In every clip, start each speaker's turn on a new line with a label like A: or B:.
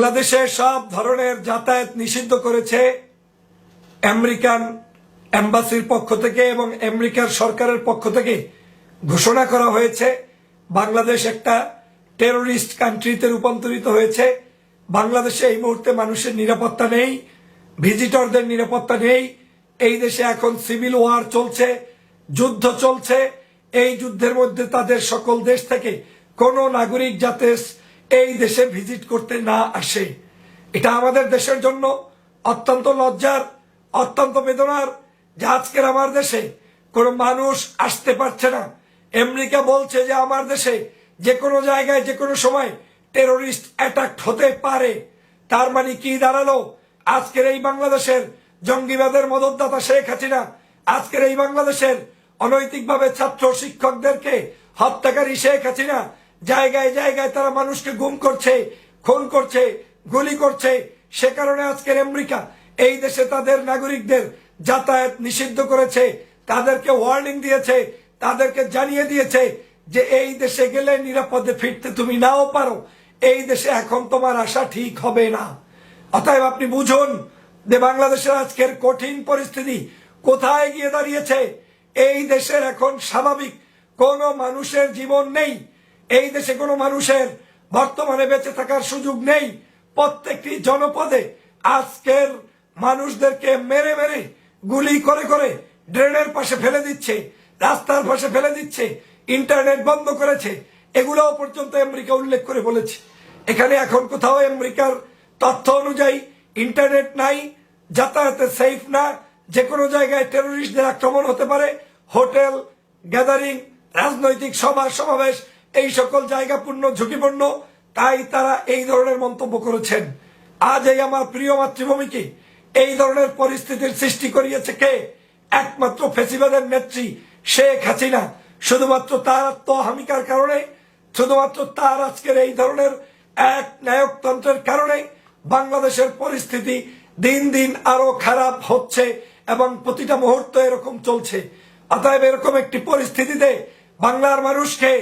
A: বাংলাদেশে সব ধরনের যাতায়াত নিষিদ্ধ করেছে আমেরিকান এম্বাসির পক্ষ থেকে এবং আমেরিকার সরকারের পক্ষ থেকে ঘোষণা করা হয়েছে। বাংলাদেশ একটা টেরোরিস্ট কান্ট্রিতে রূপান্তরিত হয়েছে। বাংলাদেশে এই মুহূর্তে মানুষের নিরাপত্তা নেই ভিজিটরদের নিরাপত্তা নেই। এই দেশে এখন সিভিল ওয়ার চলছে, যুদ্ধ চলছে। এই যুদ্ধের মধ্যে তাদের সকল দেশ থেকে কোনো নাগরিক যাতে এই দেশে ভিজিট করতে না আসে। এটা আমাদের দেশের জন্য অত্যন্ত লজ্জার, অত্যন্ত বেদনার যে আজকের আমার দেশে কোনো মানুষ আসতে পারছে না। আমেরিকা বলছে যে আমার দেশে যে কোনো জায়গায়, যে কোনো সময় টেরোরিস্ট অ্যাটাক হতে পারে। তার মানে কি দাঁড়াল? আজকের এই বাংলাদেশের জঙ্গিবাদের মদতদাতা শেখ হাসিনা আজকের এই বাংলাদেশের অনৈতিকভাবে ছাত্র শিক্ষকদেরকে হত্যাকারী শেখ হাসিনা জায়গায় জায়গায় তারা মানুষকে গুম করছে, খুন করছে, গুলি করছে। সে কারণে আজকের আমেরিকা, এই দেশে তাদের নাগরিকদের যাতায়াত নিষিদ্ধ করেছে, তাদেরকে ওয়ার্নিং দিয়েছে, তাদেরকে জানিয়ে দিয়েছে যে এই দেশে গেলে নিরাপদে ফিরতে তুমি নাও পারো। এই দেশে এখন তোমার আশা ঠিক হবে না। অতএব আপনি বুঝুন যে বাংলাদেশের আজকের কঠিন পরিস্থিতি কোথায় গিয়ে দাঁড়িয়েছে। এই দেশের এখন স্বাভাবিক, কোনো মানুষের জীবন নেই। এই দেশে কোনো মানুষের বর্তমানে বেঁচে থাকার সুযোগ নেই। প্রত্যেকটি জনপদে আজকের মানুষদেরকে মেরে মেরে গুলি করে করে ড্রেনের পাশে ফেলে দিচ্ছে, রাস্তার পাশে ফেলে দিচ্ছে, ইন্টারনেট বন্ধ করেছে। এগুলোও পর্যন্ত আমেরিকা উল্লেখ করে বলেছে। এখানে এখন কোথাও আমেরিকার তথ্য অনুযায়ী ইন্টারনেট নাই, যাতায়াতে সেফ না যে কোনো জায়গায় টেরোরিস্টদের আক্রমণ হতে পারে, হোটেল গ্যাদারিং রাজনৈতিক সভা, সমাবেশ এই সকল জায়গা পূর্ণ, ঝুঁকিপূর্ণ, তাই তারা এই ধরনের মন্তব্য করেছেন। আজ এই আমার প্রিয় মাতৃভূমিকে এই ধরনের পরিস্থিতির সৃষ্টি করিয়েছে কে? একমাত্র ফেসিবাদের নেত্রী শেখ হাসিনা। শুধুমাত্র তার আত্মহামিকার কারণে, শুধুমাত্র তার আজকের এই ধরনের এক নায়কতন্ত্রের কারণে বাংলাদেশের পরিস্থিতি দিন দিন আরও খারাপ হচ্ছে এবং প্রতিটা মুহূর্ত এরকম চলছে। অতএব এরকম একটি পরিস্থিতিতে বাংলার মানুষকে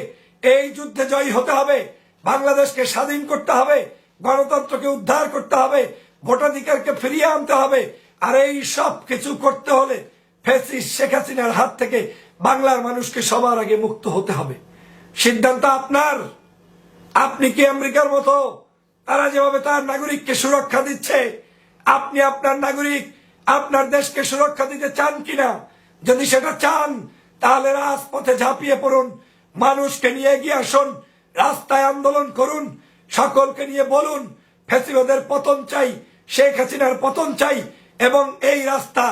A: এই যুদ্ধে জয়ী হতে হবে, বাংলাদেশকে স্বাধীন করতে হবে, গণতন্ত্রকে উদ্ধার করতে হবে, ভোটাধিকারকে ফিরিয়ে আনতে হবে, আর এই সব কিছু করতে হলে ফেসিস শেখ হাসিনার হাত থেকে বাংলার মানুষকে সবার আগে মুক্ত হতে হবে। সিদ্ধান্ত আপনার। আপনি কি আমেরিকার মতো? তারা যেভাবে তার নাগরিককে সুরক্ষা দিচ্ছে, আপনি আপনার নাগরিক, আপনার দেশকে সুরক্ষা দিতে চান কিনা? যদি সেটা চান, তাহলে রাজপথে ঝাঁপিয়ে পড়ুন মানুষকে নিয়ে এগিয়ে আসুন, রাস্তায় আন্দোলন করুন, সকলকে নিয়ে বলুন, ফেসিবাদের পতন চাই, শেখ হাসিনার পতন চাই, এবং এই রাস্তা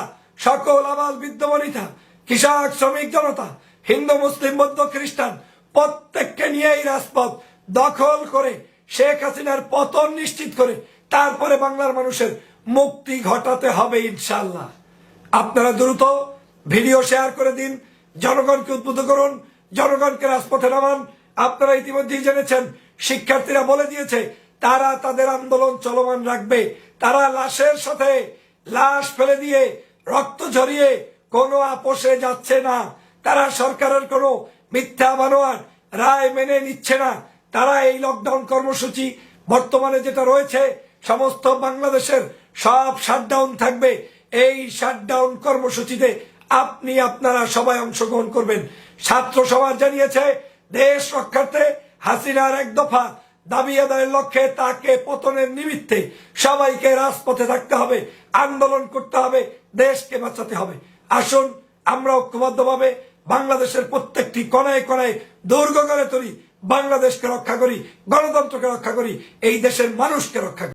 A: সকল আবাল বিদ্যমানিতা কৃষক, শ্রমিক জনতা, হিন্দু, মুসলিম, বৌদ্ধ, খ্রিস্টান, প্রত্যেককে নিয়ে এই রাজপথ দখল করে, শেখ হাসিনার পতন নিশ্চিত করে, তারপরে বাংলার মানুষের মুক্তি ঘটাতে হবে ইনশাল্লাহ আপনারা দ্রুত ভিডিও শেয়ার করে দিন, জনগণকে উদ্বুদ্ধ করুন জনগণকে রাজপথে নামান। আপনারা ইতিমধ্যেই জেনেছেন, শিক্ষার্থীরা বলে দিয়েছে, তারা তাদের আন্দোলন চলমান রাখবে। তারা লাশের সাথে লাশ ফেলে দিয়ে রক্ত ঝরিয়ে কোনো আপোষে যাচ্ছে না। তারা সরকারের কোনো মিথ্যা বানোয়ার রায় মেনে নিচ্ছে না। তারা এই লকডাউন কর্মসূচি বর্তমানে যেটা রয়েছে, সমস্ত বাংলাদেশের সব শাটডাউন থাকবে। এই শাটডাউন কর্মসূচিতে আপনি, আপনারা সবাই অংশগ্রহণ করবেন। ছাত্র সমাজ জানিয়েছে, দেশ রক্ষার্থে হাসিনার এক দফা দাবি আদায়ের লক্ষ্যে তাকে পতনের নিমিত্তে সবাইকে রাজপথে থাকতে হবে, আন্দোলন করতে হবে, দেশকে বাঁচাতে হবে। আসুন, আমরা ঐক্যবদ্ধভাবে বাংলাদেশের প্রত্যেকটি কণায় কণায় দুর্গ করে তুলি, বাংলাদেশকে রক্ষা করি, গণতন্ত্রকে রক্ষা করি, এই দেশের মানুষকে রক্ষা করি।